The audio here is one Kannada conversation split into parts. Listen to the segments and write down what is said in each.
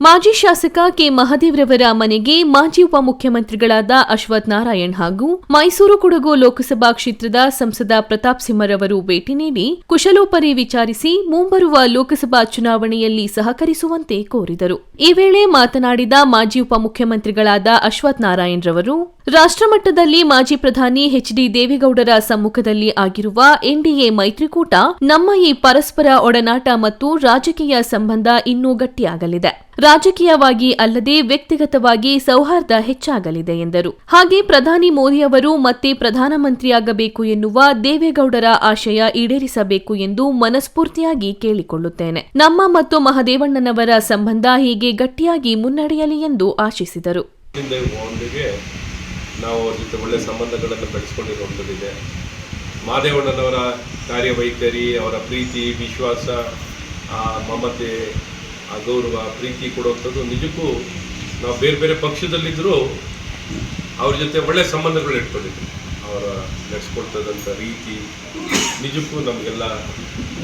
ಮಾಜಿ ಶಾಸಕ ಕೆ ಮಹದೇವ್ರವರ ಮನೆಗೆ ಮಾಜಿ ಉಪಮುಖ್ಯಮಂತ್ರಿಗಳಾದ ಅಶ್ವಥ್ ನಾರಾಯಣ್ ಹಾಗೂ ಮೈಸೂರು ಕೊಡಗು ಲೋಕಸಭಾ ಕ್ಷೇತ್ರದ ಸಂಸದ ಪ್ರತಾಪ್ ಸಿಂಹರವರು ಭೇಟಿ ನೀಡಿ ಕುಶಲೋಪರಿ ವಿಚಾರಿಸಿ ಮುಂಬರುವ ಲೋಕಸಭಾ ಚುನಾವಣೆಯಲ್ಲಿ ಸಹಕರಿಸುವಂತೆ ಕೋರಿದರು. ಈ ವೇಳೆ ಮಾತನಾಡಿದ ಮಾಜಿ ಉಪಮುಖ್ಯಮಂತ್ರಿಗಳಾದ ಅಶ್ವಥ್ ನಾರಾಯಣ್ ರವರು ರಾಷ್ಟ್ರಮಟ್ಟದಲ್ಲಿ ಮಾಜಿ ಪ್ರಧಾನಿ ಎಚ್ ಡಿ ದೇವೇಗೌಡರ ಸಮ್ಮುಖದಲ್ಲಿ ಆಗಿರುವ ಎನ್ಡಿಎ ಮೈತ್ರಿಕೂಟ ನಮ್ಮ ಈ ಪರಸ್ಪರ ಒಡನಾಟ ಮತ್ತು ರಾಜಕೀಯ ಸಂಬಂಧ ಇನ್ನೂ ಗಟ್ಟಿಯಾಗಲಿದೆ. ರಾಜಕೀಯವಾಗಿ ಅಲ್ಲದೆ ವ್ಯಕ್ತಿಗತವಾಗಿ ಸೌಹಾರ್ದ ಹೆಚ್ಚಾಗಲಿದೆ ಎಂದರು. ಹಾಗೆ ಪ್ರಧಾನಿ ಮೋದಿ ಅವರು ಮತ್ತೆ ಪ್ರಧಾನಮಂತ್ರಿಯಾಗಬೇಕು ಎನ್ನುವ ದೇವೇಗೌಡರ ಆಶಯ ಈಡೇರಿಸಬೇಕು ಎಂದು ಮನಸ್ಫೂರ್ತಿಯಾಗಿ ಕೇಳಿಕೊಳ್ಳುತ್ತೇನೆ. ನಮ್ಮ ಮತ್ತು ಮಹದೇವಣ್ಣನವರ ಸಂಬಂಧ ಹೀಗೆ ಗಟ್ಟಿಯಾಗಿ ಮುನ್ನಡೆಯಲಿ ಎಂದು ಆಶಿಸಿದರು. ನಾವು ಅವ್ರ ಜೊತೆ ಒಳ್ಳೆ ಸಂಬಂಧಗಳನ್ನು ಬೆಳೆಸ್ಕೊಂಡಿರುವಂಥದ್ದಿದೆ ಮಾದೇವಣ್ಣನವರ ಕಾರ್ಯವೈಖರಿ, ಅವರ ಪ್ರೀತಿ, ವಿಶ್ವಾಸ, ಆ ಮಮತೆ, ಆ ಗೌರವ ಪ್ರೀತಿ ಕೊಡುವಂಥದ್ದು ನಿಜಕ್ಕೂ ನಾವು ಬೇರೆ ಬೇರೆ ಪಕ್ಷದಲ್ಲಿದ್ದರೂ ಅವ್ರ ಜೊತೆ ಒಳ್ಳೆ ಸಂಬಂಧಗಳು ಇಟ್ಕೊಂಡಿದ್ವಿ. ಅವರ ನಡೆಸ್ಕೊಳ್ತದಂಥ ರೀತಿ ನಿಜಕ್ಕೂ ನಮಗೆಲ್ಲ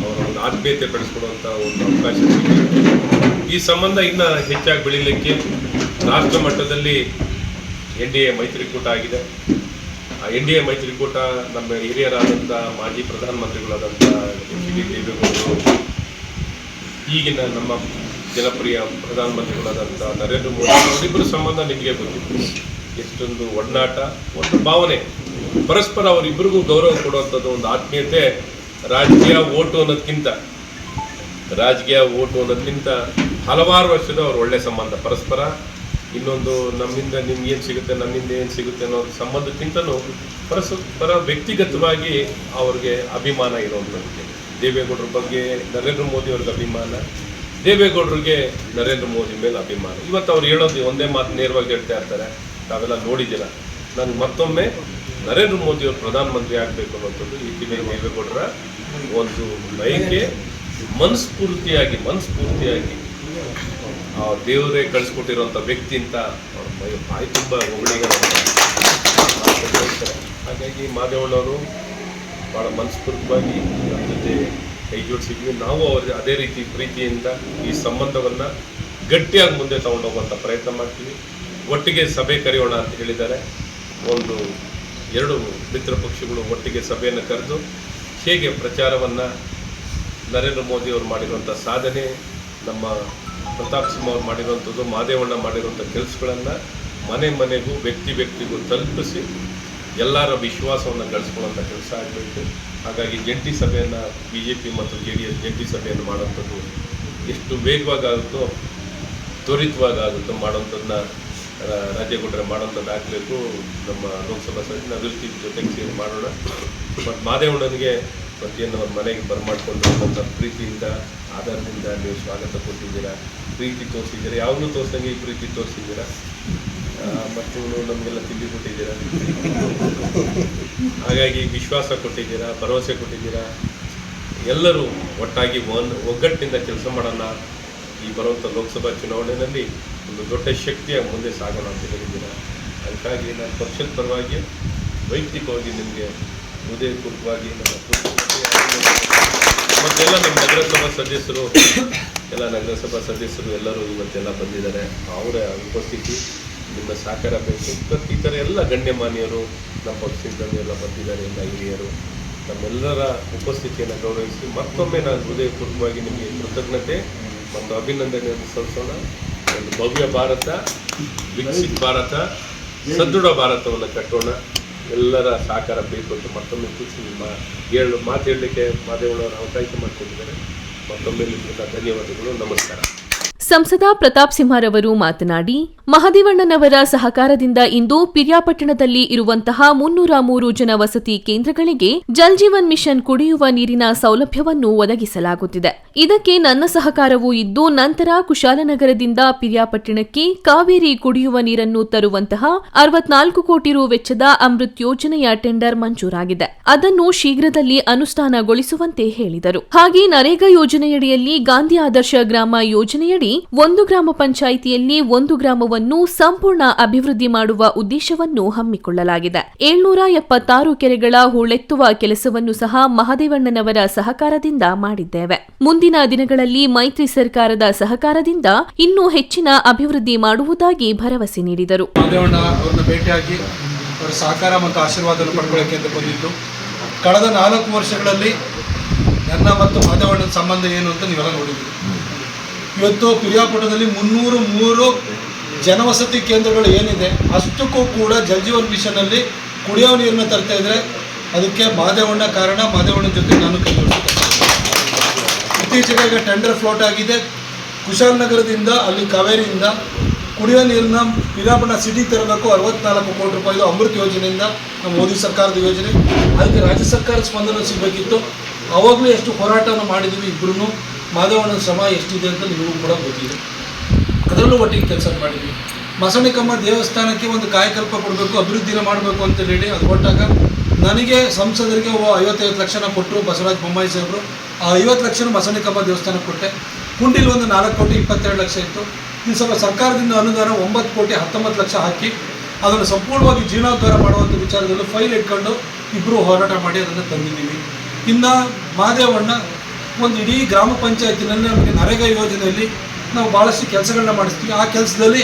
ಅವರ ಒಂದು ಆತ್ಮೀಯತೆ ಬೆಳೆಸ್ಕೊಡುವಂಥ ಒಂದು ಅವಕಾಶ ಈ ಸಂಬಂಧ ಇನ್ನೂ ಹೆಚ್ಚಾಗಿ ಬೆಳೀಲಿಕ್ಕೆ ರಾಷ್ಟ್ರ ಮಟ್ಟದಲ್ಲಿ ಎನ್ ಡಿ ಎ ಮೈತ್ರಿಕೂಟ ಆಗಿದೆ. ಆ ಎನ್ ಡಿ ಎ ಮೈತ್ರಿಕೂಟ ನಮ್ಮ ಹಿರಿಯರಾದಂಥ ಮಾಜಿ ಪ್ರಧಾನಮಂತ್ರಿಗಳಾದಂಥ ಎಚ್ ಡಿ ದೇವೇಗೌಡರು ಈಗಿನ ನಮ್ಮ ಜನಪ್ರಿಯ ಪ್ರಧಾನಮಂತ್ರಿಗಳಾದಂಥ ನರೇಂದ್ರ ಮೋದಿ ಅವರಿಬ್ಬರ ಸಂಬಂಧ ನಿಮಗೆ ಗೊತ್ತಿತ್ತು. ಎಷ್ಟೊಂದು ಒಡನಾಟ, ಒಂದು ಭಾವನೆ. ಪರಸ್ಪರ ಅವರಿಬ್ಬರಿಗೂ ಗೌರವ ಕೊಡುವಂಥದ್ದು ಒಂದು ಆತ್ಮೀಯತೆ ರಾಜಕೀಯ ಓಟು ಅನ್ನೋದಕ್ಕಿಂತ ರಾಜಕೀಯ ಓಟು ಅನ್ನೋದಕ್ಕಿಂತ ಹಲವಾರು ವರ್ಷದ ಅವ್ರ ಒಳ್ಳೆ ಸಂಬಂಧ ಪರಸ್ಪರ. ಇನ್ನೊಂದು ನಮ್ಮಿಂದ ನಿಮ್ಗೆ ಏನು ಸಿಗುತ್ತೆ, ನಮ್ಮಿಂದ ಏನು ಸಿಗುತ್ತೆ ಅನ್ನೋ ಸಂಬಂಧಕ್ಕಿಂತನೂ ಪರಸ್ಪರ ವ್ಯಕ್ತಿಗತವಾಗಿ ಅವ್ರಿಗೆ ಅಭಿಮಾನ ಇರುವಂಥದ್ದು ದೇವೇಗೌಡರ ಬಗ್ಗೆ ನರೇಂದ್ರ ಮೋದಿ ಅವ್ರಿಗೆ ಅಭಿಮಾನ, ದೇವೇಗೌಡರಿಗೆ ನರೇಂದ್ರ ಮೋದಿ ಮೇಲೆ ಅಭಿಮಾನ. ಇವತ್ತು ಅವ್ರು ಹೇಳೋದು ಒಂದೇ ಮಾತು ನೇರವಾಗಿ ಹೇಳ್ತಾ ಇರ್ತಾರೆ, ತಾವೆಲ್ಲ ನೋಡಿದ್ದೀರ. ನಾನು ಮತ್ತೊಮ್ಮೆ ನರೇಂದ್ರ ಮೋದಿ ಅವರು ಪ್ರಧಾನಮಂತ್ರಿ ಆಗಬೇಕು ಅನ್ನೋಂಥದ್ದು ಈ ತಿಳಿ ದೇವೇಗೌಡರ ಒಂದು ಬಯಕೆ ಮನಸ್ಫೂರ್ತಿಯಾಗಿ ಮನಸ್ಫೂರ್ತಿಯಾಗಿ ದೇವರೇ ಕಳಿಸ್ಕೊಟ್ಟಿರುವಂಥ ವ್ಯಕ್ತಿ ಅಂತ ಅವ್ರ ಮೈ ಬಾಯಿ ತುಂಬ ಹೊಗಳಿಗ ಹಾಗಾಗಿ ಮಾದೇವಣ್ಣವರು ಭಾಳ ಮನಸ್ಪೂರ್ತವಾಗಿ ನಮ್ಮ ಜೊತೆ ಕೈ ಜೋಡಿಸಿದ್ವಿ. ನಾವು ಅವ್ರ ಅದೇ ರೀತಿ ಪ್ರೀತಿಯಿಂದ ಈ ಸಂಬಂಧವನ್ನು ಗಟ್ಟಿಯಾಗಿ ಮುಂದೆ ತೊಗೊಂಡೋಗುವಂಥ ಪ್ರಯತ್ನ ಮಾಡ್ತೀವಿ. ಒಟ್ಟಿಗೆ ಸಭೆ ಕರೆಯೋಣ ಅಂತ ಹೇಳಿದ್ದಾರೆ. ಒಂದು ಎರಡು ಮಿತ್ರ ಪಕ್ಷಗಳು ಒಟ್ಟಿಗೆ ಸಭೆಯನ್ನು ಕರೆದು ಹೇಗೆ ಪ್ರಚಾರವನ್ನು ನರೇಂದ್ರ ಮೋದಿ ಅವರು ಮಾಡಿರುವಂಥ ಸಾಧನೆ ನಮ್ಮ ಪ್ರತಾಪ್ ಸಿಂಹ ಅವ್ರು ಮಾಡಿರುವಂಥದ್ದು, ಮಾದೇವಣ್ಣ ಮಾಡಿರುವಂಥ ಕೆಲಸಗಳನ್ನು ಮನೆ ಮನೆಗೂ, ವ್ಯಕ್ತಿ ವ್ಯಕ್ತಿಗೂ ತಲುಪಿಸಿ ಎಲ್ಲರ ವಿಶ್ವಾಸವನ್ನು ಗಳಿಸ್ಕೊಳ್ಳೋಂಥ ಕೆಲಸ ಆಗಬೇಕು. ಹಾಗಾಗಿ ಜಂಟಿ ಸಭೆಯನ್ನು ಬಿ ಜೆ ಪಿ ಮತ್ತು ಜೆ ಡಿ ಎಸ್ ಜಂಟಿ ಸಭೆಯನ್ನು ಮಾಡೋಂಥದ್ದು ಎಷ್ಟು ವೇಗವಾಗಿ ಆಗುತ್ತೋ, ತ್ವರಿತವಾಗಿ ಆಗುತ್ತೋ ಮಾಡೋಂಥದ್ದನ್ನ ರಾಜ್ಯಗೌಡರೆ ಮಾಡೋಂಥದ್ದು ಆಗಬೇಕು. ನಮ್ಮ ಲೋಕಸಭಾ ಸದಸ್ಯ ಅಭಿವೃದ್ಧಿ ಜೊತೆಗೆ ಸೇರಿ ಮಾಡೋಣ. ಬಟ್ ಮಾದೇವಣ್ಣನಿಗೆ ಮತ್ತೇನು ಅವ್ರ ಮನೆಗೆ ಬರ್ಮಾಡ್ಕೊಂಡು ಪ್ರೀತಿಯಿಂದ, ಆಧಾರದಿಂದ ನೀವು ಸ್ವಾಗತ ಕೊಟ್ಟಿದ್ದೀರಾ? ಪ್ರೀತಿ ತೋರಿಸಿದ್ದೀರಾ? ಯಾವಾಗಲೂ ತೋರಿಸಂಗೆ ಈ ಪ್ರೀತಿ ತೋರಿಸಿದ್ದೀರಾ? ಮತ್ತು ನಮಗೆಲ್ಲ ತಿಂಡಿ ಕೊಟ್ಟಿದ್ದೀರಾ? ಹಾಗಾಗಿ ವಿಶ್ವಾಸ ಕೊಟ್ಟಿದ್ದೀರಾ? ಭರವಸೆ ಕೊಟ್ಟಿದ್ದೀರಾ? ಎಲ್ಲರೂ ಒಟ್ಟಾಗಿ ಒಂದು ಒಗ್ಗಟ್ಟಿನಿಂದ ಕೆಲಸ ಮಾಡೋಣ. ಈ ಬರುವಂಥ ಲೋಕಸಭಾ ಚುನಾವಣೆಯಲ್ಲಿ ಒಂದು ದೊಡ್ಡ ಶಕ್ತಿಯಾಗಿ ಮುಂದೆ ಸಾಗೋಣ ಅಂತ ಹೇಳಿದ್ದೀರಾ? ಅದಕ್ಕಾಗಿ ನಾನು ಪಕ್ಷದ ಪರವಾಗಿ ವೈಯಕ್ತಿಕವಾಗಿ ನಿಮಗೆ ಹೃದಯಪೂರ್ವಕವಾಗಿ ಮತ್ತೆಲ್ಲ ನಮ್ಮ ನಗರಸಭಾ ಸದಸ್ಯರು, ಎಲ್ಲ ನಗರಸಭಾ ಸದಸ್ಯರು ಎಲ್ಲರೂ ಇವತ್ತೆಲ್ಲ ಬಂದಿದ್ದಾರೆ. ಅವರ ಉಪಸ್ಥಿತಿ ನಿಮ್ಮ ಸಹಕಾರ ಬೇಕು. ಮತ್ತು ಎಲ್ಲ ಗಣ್ಯಮಾನ್ಯರು, ನಮ್ಮ ಪಕ್ಷದಿಂದ ಎಲ್ಲ ಬಂದಿದ್ದಾರೆ, ಎಲ್ಲ ಹಿರಿಯರು. ನಮ್ಮೆಲ್ಲರ ಉಪಸ್ಥಿತಿಯನ್ನು ಗೌರವಿಸಿ ಮತ್ತೊಮ್ಮೆ ನಾನು ಹೃದಯಪೂರ್ವಕವಾಗಿ ನಿಮಗೆ ಕೃತಜ್ಞತೆ ಮತ್ತು ಅಭಿನಂದನೆಯನ್ನು ಸಲ್ಲಿಸೋಣ. ಒಂದು ಭವ್ಯ ಭಾರತ, ವಿಕಸಿತ ಭಾರತ, ಸದೃಢ ಭಾರತವನ್ನು ಕಟ್ಟೋಣ. ಎಲ್ಲರ ಸಹಕಾರ ಬೇಕು ಅಂತ ಮತ್ತೊಮ್ಮೆ ಖುಷಿ ನಿಮ್ಮ ಹೇಳು ಮಾತು ಹೇಳಲಿಕ್ಕೆ ಮಾದೇವಳವರು ಅವಕಾಶ ಮಾಡಿಕೊಂಡಿದ್ದಾರೆ ಮತ್ತೊಮ್ಮೆ ನಿಮ್ಮ ಧನ್ಯವಾದಗಳು. ನಮಸ್ಕಾರ. ಸಂಸದ ಪ್ರತಾಪ್ ಸಿಂಹರವರು ಮಾತನಾಡಿ, ಮಹದೇವಣ್ಣನವರ ಸಹಕಾರದಿಂದ ಇಂದು ಪಿರಿಯಾಪಟ್ಟಣದಲ್ಲಿ ಇರುವಂತಹ ಮುನ್ನೂರ ಮೂರು ಜನ ವಸತಿ ಕೇಂದ್ರಗಳಿಗೆ ಜಲ್ ಜೀವನ್ ಮಿಷನ್ ಕುಡಿಯುವ ನೀರಿನ ಸೌಲಭ್ಯವನ್ನು ಒದಗಿಸಲಾಗುತ್ತಿದೆ. ಇದಕ್ಕೆ ನನ್ನ ಸಹಕಾರವೂ ಇದ್ದು, ನಂತರ ಕುಶಾಲನಗರದಿಂದ ಪಿರಿಯಾಪಟ್ಟಣಕ್ಕೆ ಕಾವೇರಿ ಕುಡಿಯುವ ನೀರನ್ನು ತರುವಂತಹ ಅರವತ್ನಾಲ್ಕು ಕೋಟಿ ರು ವೆಚ್ಚದ ಅಮೃತ್ ಯೋಜನೆಯ ಟೆಂಡರ್ ಮಂಜೂರಾಗಿದೆ. ಅದನ್ನು ಶೀಘ್ರದಲ್ಲಿ ಅನುಷ್ಠಾನಗೊಳಿಸುವಂತೆ ಹೇಳಿದರು. ಹಾಗೆ ನರೇಗಾ ಯೋಜನೆಯಡಿಯಲ್ಲಿ ಗಾಂಧಿ ಆದರ್ಶ ಗ್ರಾಮ ಯೋಜನೆಯಡಿ ಒಂದು ಗ್ರಾಮ ಪಂಚಾಯಿತಿಯಲ್ಲಿ ಒಂದು ಗ್ರಾಮವನ್ನು ಸಂಪೂರ್ಣ ಅಭಿವೃದ್ಧಿ ಮಾಡುವ ಉದ್ದೇಶವನ್ನು ಹಮ್ಮಿಕೊಳ್ಳಲಾಗಿದೆ. ಏಳ್ನೂರ ಎಪ್ಪತ್ತಾರು ಕೆರೆಗಳ ಹೂಳೆತ್ತುವ ಕೆಲಸವನ್ನು ಸಹ ಮಹದೇವಣ್ಣನವರ ಸಹಕಾರದಿಂದ ಮಾಡಿದ್ದೇವೆ. ಮುಂದಿನ ದಿನಗಳಲ್ಲಿ ಮೈತ್ರಿ ಸರ್ಕಾರದ ಸಹಕಾರದಿಂದ ಇನ್ನೂ ಹೆಚ್ಚಿನ ಅಭಿವೃದ್ಧಿ ಮಾಡುವುದಾಗಿ ಭರವಸೆ ನೀಡಿದರು. ಅವರ ಸಹಕಾರ ಮತ್ತು ಆಶೀರ್ವಾದವನ್ನು ಪಡ್ಕೊಳ್ಳೋಕೆ ಅಂತ ಬಂದಿದ್ದು, ಕಳೆದ ನಾಲ್ಕು ವರ್ಷಗಳಲ್ಲಿ ನನ್ನ ಮತ್ತು ಮಾದೇವಣ್ಣನ ಸಂಬಂಧ ಏನು ಅಂತ ನೀವೆಲ್ಲ ನೋಡಿದ್ದೀರಿ. ಇವತ್ತು ಪಿರಿಯಾಪುರದಲ್ಲಿ ಮುನ್ನೂರು ಮೂರು ಜನವಸತಿ ಕೇಂದ್ರಗಳು ಏನಿದೆ, ಅಷ್ಟಕ್ಕೂ ಕೂಡ ಜಲಜೀವನ್ ಮಿಷನಲ್ಲಿ ಕುಡಿಯೋ ನೀರನ್ನ ತರ್ತಾ ಇದ್ರೆ ಅದಕ್ಕೆ ಮಾದೇವಣ್ಣ ಕಾರಣ. ಮಾದೇವಣ್ಣ ಜೊತೆ ನಾನು ಕೈ ಇತ್ತೀಚೆಗೆ ಈಗ ಟೆಂಡರ್ ಫ್ಲೋಟ್ ಆಗಿದೆ. ಕುಶಾಲನಗರದಿಂದ ಅಲ್ಲಿ ಕಾವೇರಿಯಿಂದ ಕುಡಿಯೋ ನೀರನ್ನ ಪಿರಾಪಣ್ಣ ಸಿಟಿ ತರಬೇಕು. ಅರವತ್ನಾಲ್ಕು ಕೋಟಿ ರೂಪಾಯಿದು ಅಮೃತ್ ಯೋಜನೆಯಿಂದ ನಮ್ಮ ಮೋದಿ ಸರ್ಕಾರದ ಯೋಜನೆ. ಅದಕ್ಕೆ ರಾಜ್ಯ ಸರ್ಕಾರ ಸ್ಪಂದನೆ ಸಿಗಬೇಕಿತ್ತು. ಅವಾಗಲೂ ಎಷ್ಟು ಹೋರಾಟವನ್ನು ಮಾಡಿದ್ದೀವಿ ಇಬ್ಬರೂ ಮಾಧವಣ್ಣನ ಶ್ರಮ ಎಷ್ಟಿದೆ ಅಂತ ನಿಮಗೂ ಕೂಡ ಗೊತ್ತಿದೆ. ಅದರಲ್ಲೂ ಒಟ್ಟಿಗೆ ಕೆಲಸ ಮಾಡಿದ್ವಿ. ಮಸಣಿಕಮ್ಮ ದೇವಸ್ಥಾನಕ್ಕೆ ಒಂದು ಕಾಯಕಲ್ಪ ಕೊಡಬೇಕು ಅಭಿವೃದ್ಧಿನ ಮಾಡಬೇಕು ಅಂತ ಹೇಳಿ ಅದು ಕೊಟ್ಟಾಗ ನನಗೆ ಸಂಸದರಿಗೆ ಐವತ್ತೈವತ್ತು ಲಕ್ಷನ ಕೊಟ್ಟರು ಬಸವರಾಜ ಬೊಮ್ಮಾಯಿ ಸಾಹೇಬರು. ಆ ಐವತ್ತು ಲಕ್ಷನ ಮಸಣಿಕಮ್ಮ ದೇವಸ್ಥಾನಕ್ಕೆ ಕೊಟ್ಟೆ. ಕುಂಡಿಲಿ ಒಂದು ನಾಲ್ಕು ಕೋಟಿ ಇಪ್ಪತ್ತೆರಡು ಲಕ್ಷ ಇತ್ತು. ಈ ಸ್ವಲ್ಪ ಸರ್ಕಾರದಿಂದ ಅನುದಾನ ಒಂಬತ್ತು ಕೋಟಿ ಹತ್ತೊಂಬತ್ತು ಲಕ್ಷ ಹಾಕಿ ಅದನ್ನು ಸಂಪೂರ್ಣವಾಗಿ ಜೀರ್ಣೋದ್ಧಾರ ಮಾಡುವಂಥ ವಿಚಾರದಲ್ಲಿ ಫೈಲ್ ಇಟ್ಕೊಂಡು ಇಬ್ಬರು ಹೋರಾಟ ಮಾಡಿ ಅದನ್ನು ತಂದಿದ್ದೀವಿ. ಇನ್ನು ಮಾದೇವಣ್ಣ ಒಂದು ಇಡೀ ಗ್ರಾಮ ಪಂಚಾಯತಿನಲ್ಲಿ ನಮಗೆ ನರೇಗಾ ಯೋಜನೆಯಲ್ಲಿ ನಾವು ಭಾಳಷ್ಟು ಕೆಲಸಗಳನ್ನ ಮಾಡಿಸ್ತೀವಿ. ಆ ಕೆಲಸದಲ್ಲಿ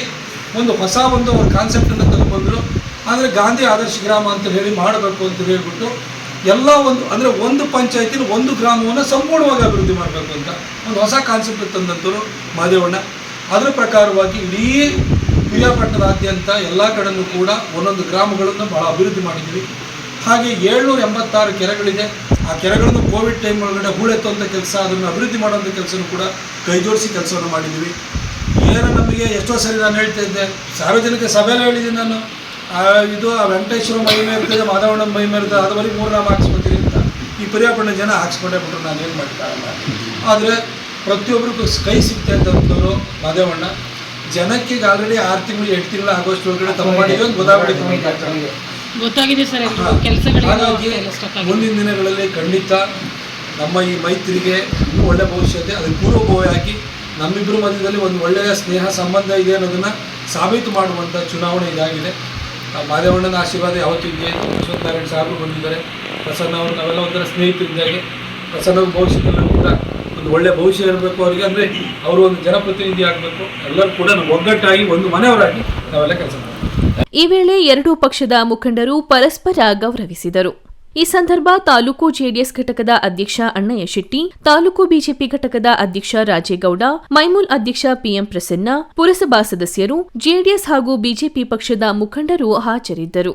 ಒಂದು ಹೊಸ ಒಂದು ಅವ್ರ ಕಾನ್ಸೆಪ್ಟನ್ನು ತಗೊಂಡ್ಬಂದರು. ಆದರೆ ಗಾಂಧಿ ಆದರ್ಶ ಗ್ರಾಮ ಅಂತ ಹೇಳಿ ಮಾಡಬೇಕು ಅಂತ ಹೇಳ್ಬಿಟ್ಟು ಎಲ್ಲ ಒಂದು ಅಂದರೆ ಒಂದು ಪಂಚಾಯತಿನ ಒಂದು ಗ್ರಾಮವನ್ನು ಸಂಪೂರ್ಣವಾಗಿ ಅಭಿವೃದ್ಧಿ ಮಾಡಬೇಕು ಅಂತ ಒಂದು ಹೊಸ ಕಾನ್ಸೆಪ್ಟ್ ತಂದಂಥವ್ರು ಮಾದೇವಣ್ಣ. ಅದರ ಪ್ರಕಾರವಾಗಿ ಇಡೀ ವಿಜಯಪಟ್ಟಣದಾದ್ಯಂತ ಎಲ್ಲ ಕಡೆಯೂ ಕೂಡ ಒಂದೊಂದು ಗ್ರಾಮಗಳನ್ನು ಭಾಳ ಅಭಿವೃದ್ಧಿ ಮಾಡಿದ್ವಿ ಹಾಗೆ ಏಳ್ನೂರ ಎಂಬತ್ತಾರು ಕೆರೆಗಳಿದೆ. ಆ ಕೆರೆಗಳನ್ನು ಕೋವಿಡ್ ಟೈಮ್ ಒಳಗಡೆ ಹೂಳೆತ್ತುವಂಥ ಕೆಲಸ, ಅದನ್ನು ಅಭಿವೃದ್ಧಿ ಮಾಡುವಂಥ ಕೆಲಸನೂ ಕೂಡ ಕೈಜೋಡಿಸಿ ಕೆಲಸವನ್ನು ಮಾಡಿದ್ದೀವಿ. ಏನು ನಮಗೆ ಎಷ್ಟೋ ಸರಿ ನಾನು ಹೇಳ್ತಾ ಇದ್ದೆ. ಸಾರ್ವಜನಿಕ ಸಭೆಯಲ್ಲಿ ಹೇಳಿದ್ದೀನಿ ನಾನು. ಇದು ಆ ವೆಂಕಟೇಶ್ವರ ಮಹಿಮೆ ಇರ್ತದೆ, ಮಾಧವಣ್ಣನ ಮಹಿಮೆ ಇರ್ತದೆ, ಅದುವರೆಗೆ ಮೂರು ನಾಮ ಹಾಕ್ಸ್ಕೊತೀನಿ ಅಂತ. ಈ ಪರ್ಯಾಪಣ ಜನ ಹಾಕ್ಸ್ಕೊಂಡೇ ಬಿಟ್ರು, ನಾನು ಏನು ಮಾಡ್ತಾರಲ್ಲ ಆದರೆ ಪ್ರತಿಯೊಬ್ಬರಿಗೂ ಕೈ ಸಿಗ್ತಾ ಇದ್ದಂಥವ್ರು ಮಾದೇವಣ್ಣ ಜನಕ್ಕೆ ಈಗ ಆಲ್ರೆಡಿ ಆರು ತಿಂಗಳು, ಎಂಟು ತಿಂಗಳು ಆಗೋಷ್ಟು ಒಳಗಡೆ ತಮ್ಮ ಮಾಡಿ ಒಂದು ಗೊತ್ತಾಗ್ಬಿಟ್ಟಿದೆ ಗೊತ್ತಾಗಿದೆ ಸರ್. ಕೆಲಸಗಳಿಗೆ ಮುಂದಿನ ದಿನಗಳಲ್ಲಿ ಖಂಡಿತ ನಮ್ಮ ಈ ಮೈತ್ರಿಗೆ ಇನ್ನೂ ಒಳ್ಳೆ ಭವಿಷ್ಯತೆ ಅದಕ್ಕೆ ಪೂರ್ವಭಾವಿಯಾಗಿ ನಮ್ಮಿಬ್ಬರ ಮಧ್ಯದಲ್ಲಿ ಒಂದು ಒಳ್ಳೆಯ ಸ್ನೇಹ ಸಂಬಂಧ ಇದೆ ಅನ್ನೋದನ್ನು ಸಾಬೀತು ಮಾಡುವಂಥ ಚುನಾವಣೆ ಇದಾಗಿದೆ. ಆ ಮಾದೇವಣ್ಣನ ಆಶೀರ್ವಾದ ಯಾವತ್ತೂ ಇದೆ. ಅಶ್ವತ್ಥನಾರಾಯಣ ಸಾಹೇಬರು ಬಂದಿದ್ದಾರೆ. ಪ್ರಸನ್ನ ಅವರು ನಾವೆಲ್ಲ ಒಂಥರ ಸ್ನೇಹಿತರಿದ್ದಾಗೆ ಪ್ರಸನ್ನ ಭವಿಷ್ಯದಲ್ಲಿ ಕೂಡ ಒಂದು ಒಳ್ಳೆಯ ಭವಿಷ್ಯ ಇರಬೇಕು ಅವರಿಗೆ. ಅಂದರೆ ಅವರು ಒಂದು ಜನಪ್ರತಿನಿಧಿ ಆಗಬೇಕು. ಎಲ್ಲರೂ ಕೂಡ ಒಗ್ಗಟ್ಟಾಗಿ ಒಂದು ಮನೆಯವರಾಗಿ ನಾವೆಲ್ಲ ಕೆಲಸ ಮಾಡಬೇಕು. ಈ ವೇಳೆ ಎರಡೂ ಪಕ್ಷದ ಮುಖಂಡರು ಪರಸ್ಪರ ಗೌರವಿಸಿದರು. ಈ ಸಂದರ್ಭ ತಾಲೂಕು ಜೆಡಿಎಸ್ ಘಟಕದ ಅಧ್ಯಕ್ಷ ಅಣ್ಣಯ್ಯ ಶೆಟ್ಟಿ, ತಾಲೂಕು ಬಿಜೆಪಿ ಘಟಕದ ಅಧ್ಯಕ್ಷ ರಾಜೇಗೌಡ, ಮೈಮೂಲ್ ಅಧ್ಯಕ್ಷ ಪಿಎಂ ಪ್ರಸನ್ನ, ಪುರಸಭಾ ಸದಸ್ಯರು, ಜೆಡಿಎಸ್ ಹಾಗೂ ಬಿಜೆಪಿ ಪಕ್ಷದ ಮುಖಂಡರು ಹಾಜರಿದ್ದರು.